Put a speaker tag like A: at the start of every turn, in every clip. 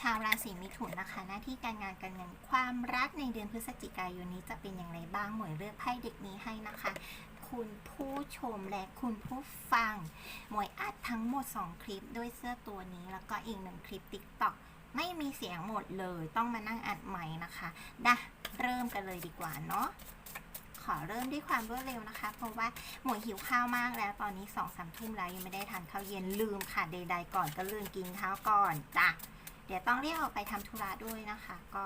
A: ชาวราศีมิถุนนะคะ หน้าที่การงานการเงินความรักในเดือนพฤศจิกายนนี้จะเป็นอย่างไรบ้างหมวยเลือกไพ่เด็กนี้ให้นะคะ คุณผู้ชมและคุณผู้ฟัง หมวยอัดทั้งหมด 2 คลิปด้วยเสื้อตัวนี้ แล้วก็อีกหนึ่งคลิปติ๊กต็อกไม่มีเสียงหมดเลย ต้องมานั่งอัดใหม่นะคะดะเริ่มกันเลยดีกว่าเนาะขอเริ่มด้วยความรวดเร็วนะคะ เพราะว่าหมวยหิวข้าวมากแล้ว ตอนนี้สองสามทุ่มแล้วยังไม่ได้ทานข้าวเย็นลืมค่ะใดๆก่อนก็ลืมกินข้าวก่อนจ้ะ เดี๋ยวต้องเรียกออกไปทำธุระด้วยนะคะ ก็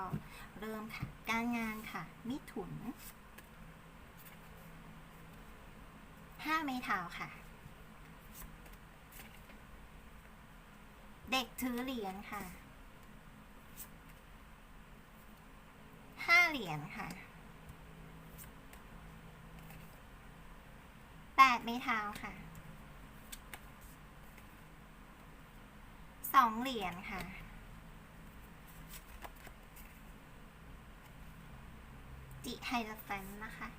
A: เริ่มค่ะ การงานค่ะ มิถุนห้าเมษาค่ะ เด็กถือเหรียญค่ะห้าเหรียญค่ะแปดไม้เท้าค่ะสองเหรียญค่ะ จิไฮลแฟนนะคะ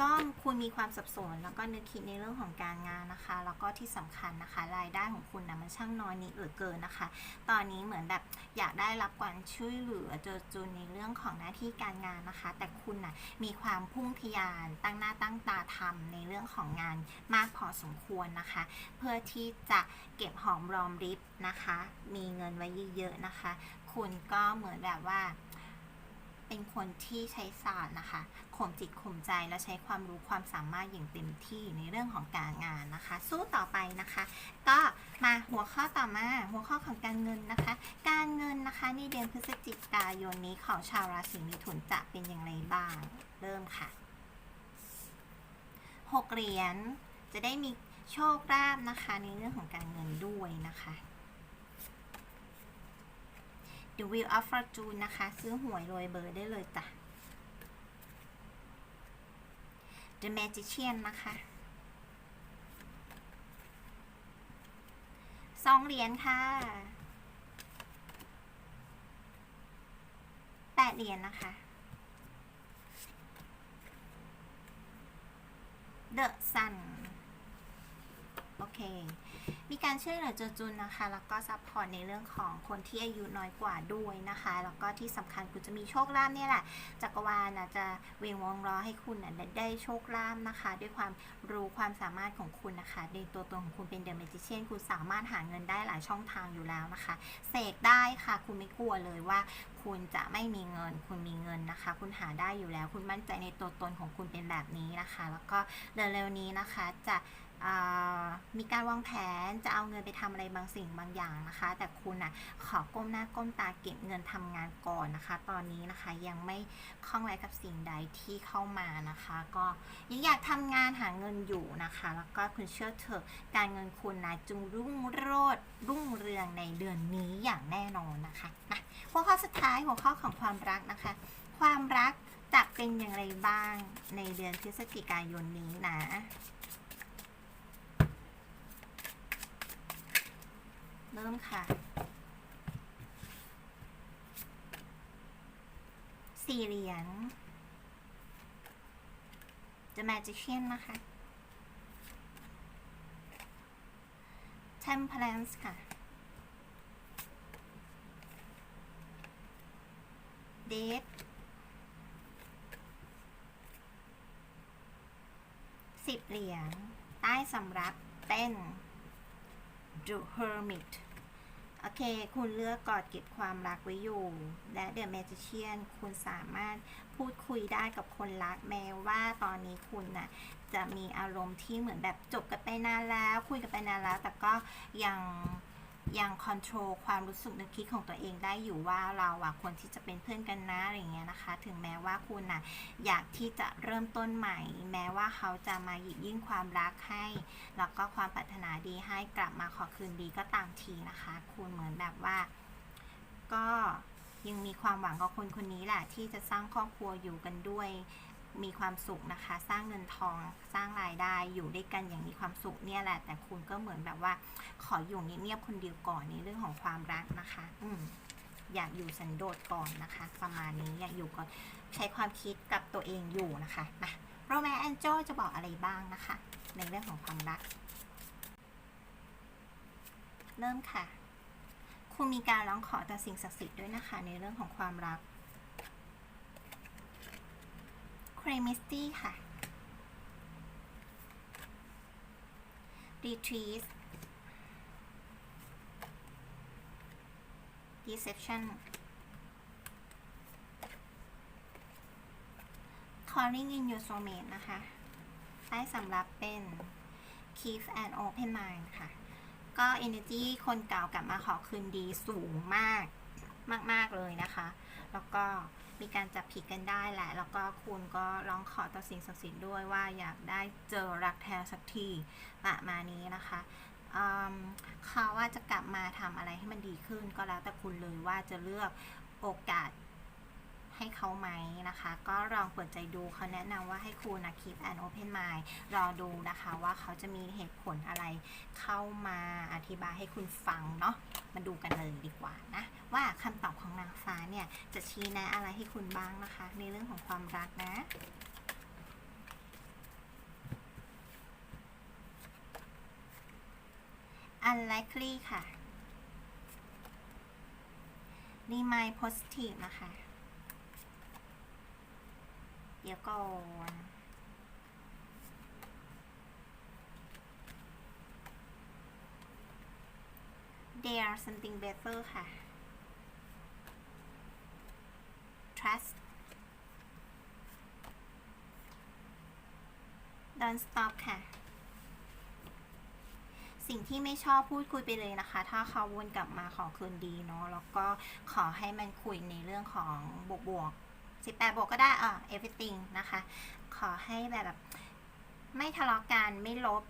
A: ก็คุณมีความสับสนแล้วก็นึกคิดในเรื่องของการงานนะคะ แล้วก็ที่สำคัญนะคะ รายได้ของคุณนะมันช่างน้อยนิดเหลือเกินนะคะ ตอนนี้เหมือนแบบอยากได้รับการช่วยเหลือเจอจุนในเรื่องของหน้าที่การงานนะคะ แต่คุณนะมีความพุ่งทยานตั้งหน้าตั้งตาทำในเรื่องของงานมากพอสมควรนะคะ เพื่อที่จะเก็บหอมรอมริบนะคะ มีเงินไว้เยอะๆนะคะ คุณก็เหมือนแบบว่า เป็นคนที่ใช้ศาสตร์นะคะข่มจิตข่มใจและใช้ความรู้ความสามารถอย่างเต็มที่ในเรื่องของการงานนะคะ สู้ต่อไปนะคะ ก็มาหัวข้อต่อมาหัวข้อของการเงินนะคะ การเงินนะคะในเดือนพฤศจิกายนนี้ของชาวราศีมิถุนจะเป็นอย่างไรบ้าง เริ่มค่ะหกเหรียญจะได้มีโชคลาภนะคะในเรื่องของการเงินด้วยนะคะ The Wheel of Fortune นะคะ ซื้อหวยรวยเบอร์ได้เลยจ้ะ The Magician นะคะสองเหรียญค่ะแปดเหรียญนะคะ The Sun โอเค มีการช่วยเหลือจจุนนะคะ แล้วก็ซัพพอร์ตในเรื่องของคนที่อายุน้อยกว่าด้วยนะคะ แล้วก็ที่สำคัญคุณจะมีโชคลาภเนี่ยแหละ จักรวาลนะจะเวงวงล้อให้คุณนะได้โชคลาภนะคะ ด้วยความรู้ความสามารถของคุณนะคะในตัวตนของคุณเป็นเดอะเมจิเชียนคุณสามารถหาเงินได้หลายช่องทางอยู่แล้วนะคะ เสกได้ค่ะ คุณไม่กลัวเลยว่าคุณจะไม่มีเงิน คุณมีเงินนะคะ คุณหาได้อยู่แล้ว คุณมั่นใจในตัวตนของคุณเป็นแบบนี้นะคะ แล้วก็เร็วๆนี้นะคะจะ มีการวางแผนจะเอาเงินไปทำอะไรบางสิ่งบางอย่างนะคะ แต่คุณอะขอก้มหน้าก้มตาเก็บเงินทำงานก่อนนะคะ ตอนนี้นะคะยังไม่คล่องแคล่วกับสิ่งใดที่เข้ามานะคะ ก็ยังอยากทำงานหาเงินอยู่นะคะ แล้วก็คุณเชื่อเถอะการเงินคุณนะจงรุ่งโรจน์รุ่งเรืองในเดือนนี้อย่างแน่นอนนะคะมาหัวข้อสุดท้ายหัวข้อของความรักนะคะ ความรักจะเป็นอย่างไรบ้างในเดือนพฤศจิกายนนี้นะ ริ่มค่ะ สี่เหรียญ The Magician นะคะ Temperance ค่ะ Date สิบเหรียญ ใต้สำรับเป็น The Hermit โอเค คุณเลือกกอดเก็บความรักไว้อยู่ และเดอะแมจิเชียนคุณสามารถพูดคุยได้กับคนรักแม้ว่าตอนนี้คุณน่ะจะมีอารมณ์ที่เหมือนแบบจบกันไปนานแล้ว คุยกันไปนานแล้ว แต่ก็ยัง ยังคอนโทรลความรู้สึกนึกคิดของตัวเองได้อยู่ว่าเราอะควรที่จะเป็นเพื่อนกันนะอะไรเงี้ยนะคะ ถึงแม้ว่าคุณน่ะอยากที่จะเริ่มต้นใหม่ แม้ว่าเขาจะมาหยิบยื่นความรักให้ แล้วก็ความปรารถนาดีให้กลับมาขอคืนดีก็ตามทีนะคะ คุณเหมือนแบบว่า ก็ยังมีความหวังกับคนคนนี้แหละที่จะสร้างครอบครัวอยู่กันด้วย มีความสุขนะคะ สร้างเงินทองสร้างรายได้อยู่ด้วยกันอย่างมีความสุขเนี่ยแหละ แต่คุณก็เหมือนแบบว่า ขออยู่เงียบๆคนเดียวก่อนในเรื่องของความรักนะคะ อืมอยากอยู่สันโดษก่อนนะคะ ประมาณนี้อยากอยู่ก่อนใช้ความคิดกับตัวเองอยู่นะคะมาโรแมนแอนเจลจะบอกอะไรบ้างนะคะ ในเรื่องของความรัก เริ่มค่ะ คุณมีการร้องขอต่อสิ่งศักดิ์สิทธิ์ด้วยนะคะ ในเรื่องของความรัก ครมิสตี้ค่ะ retreat deception calling in your soulmate นะคะใต้สำรับเป็น keep and open mind ค่ะ ก็ energy คนเก่ากลับมาขอคืนดีสูงมาก มาก ๆ เลยนะคะ แล้วก็มีการจับผิดกันได้แหละ แล้วก็คุณก็ร้องขอต่อสิ่งศักดิ์สิทธิ์ด้วยว่าอยากได้เจอรักแท้สักทีประมาณนี้นะคะเขาว่าจะกลับมาทำอะไรให้มันดีขึ้นก็แล้วแต่คุณเลยว่าจะเลือกโอกาส เขาไหมนะคะ ก็ลองเปิดใจดูเขาแนะนำว่าให้คุณนะ keep an open mind รอดูนะคะว่าเขาจะมีเหตุผลอะไรเข้ามาอธิบายให้คุณฟังเนาะมาดูกันเลยดีกว่านะ ว่าคำตอบของนางฟ้าเนี่ย จะชี้แนะอะไรให้คุณบ้างนะคะ ในเรื่องของความรักนะ unlikely ค่ะ remind positive นะคะ ดี๋ยวก่อนเ there something better ค่ะ trust don't stop ค่ะ สิ่งที่ไม่ชอบพูดคุยไปเลยนะคะ ถ้าเขาวนกลับมาขอคืนดีเนาะ แล้วก็ขอให้มันคุยในเรื่องของบวกบวก 18บวกก็ได้อะ everything นะคะ ขอให้แบบไม่ทะเลาะกันไม่ลบ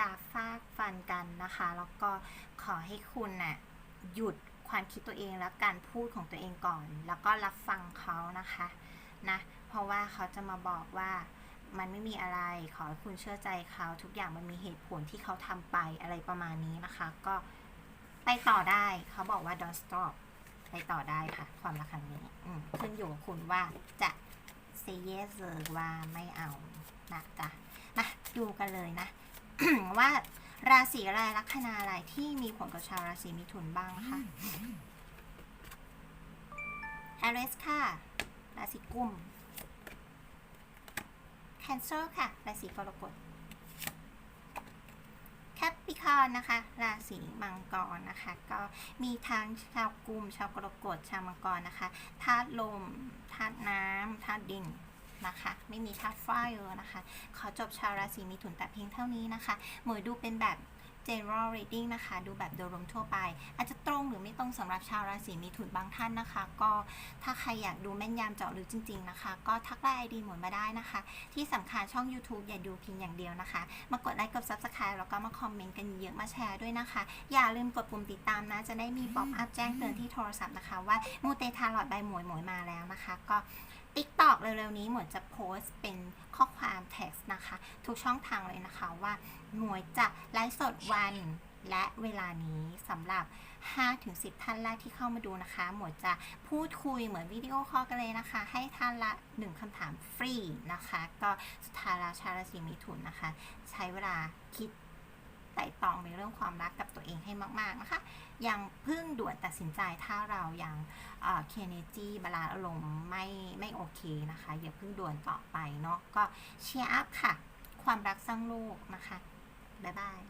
A: ลาฟากฟันกันนะคะ แล้วก็ขอให้คุณน่ะหยุดความคิดตัวเองและการพูดของตัวเองก่อน แล้วก็รับฟังเขานะคะนะเพราะว่าเขาจะมาบอกว่ามันไม่มีอะไรขอให้คุณเชื่อใจเขาทุกอย่างมันมีเหตุผลที่เขาทำไปอะไรประมาณนี้นะคะ ก็ไปต่อได้เขาบอกว่า don't stop ไปต่อได้ค่ะ ความรักครั้งนี้ขึ้นอยู่กับคุณว่าจะ say yes หรือว่าไม่เอานะจ๊ะมาดูกันเลยนะ ว่าราศีอะไรลัคนาอะไรที่มีผลกับชาวราศีมิถุนบ้างนะคะ Aries ค่ะ ราศีกุม Cancer ค่ะ ราศีกรกฎ ปิคอนนะคะ ราศีมังกรนะคะ ก็มีทั้งชาวกลุ่มชาวกรกฎชาวมังกรนะคะธาตุลมธาตุน้ำธาตุดินนะคะไม่มีธาตุไฟเออนะคะ ขอจบชาวราศีมิถุนแต่เพียงเท่านี้นะคะ หมวยดูเป็นแบบ general reading นะคะ ดูแบบโดยรวมทั่วไป อาจจะตรงหรือไม่ตรงสำหรับชาวราศีมิถุนบางท่านนะคะ ก็ถ้าใครอยากดูแม่นยำเจาะลึกจริง ๆ นะคะ ก็ทักไลน์ไอดีหมวยมาได้นะคะ ที่สำคัญช่อง YouTube อย่าดูเพียงอย่างเดียวนะคะ มากดไลค์กด Subscribe แล้วก็มาคอมเมนต์กันเยอะมาแชร์ด้วยนะคะ อย่าลืมกดปุ่มติดตามนะ จะได้มีป๊อปอัพแจ้งเตือนที่โทรศัพท์นะคะว่ามูเตทาลอดใบหมวยหมวยมาแล้วนะคะ ก็ TikTok เร็วๆนี้หมวยจะโพสต์เป็นข้อความ text นะคะ ทุกช่องทางเลยนะคะว่าหมวยจะไลฟ์สดวันและเวลานี้สำหรับ 5-10 ท่านแรกที่เข้ามาดูนะคะ หมวยจะพูดคุยเหมือนวิดีโอคอลกันเลยนะคะ ให้ท่านละ 1คำถามฟรีนะคะ ก็สุดท้าชาราศีมิถุนนะคะ ใช้เวลาคิดไต่ตรองในเรื่องความรักกับตัวเองให้มาก ๆ นะคะ ยังเพิ่งด่วนตัดสินใจถ้าเรายังเคเนจีบาลานอารมณ์ไม่ไม่โอเคนะคะ อย่าเพิ่งด่วนต่อไปเนาะก็เชียร์อัพค่ะ ความรักสร้างโลกนะคะ บ๊ายบาย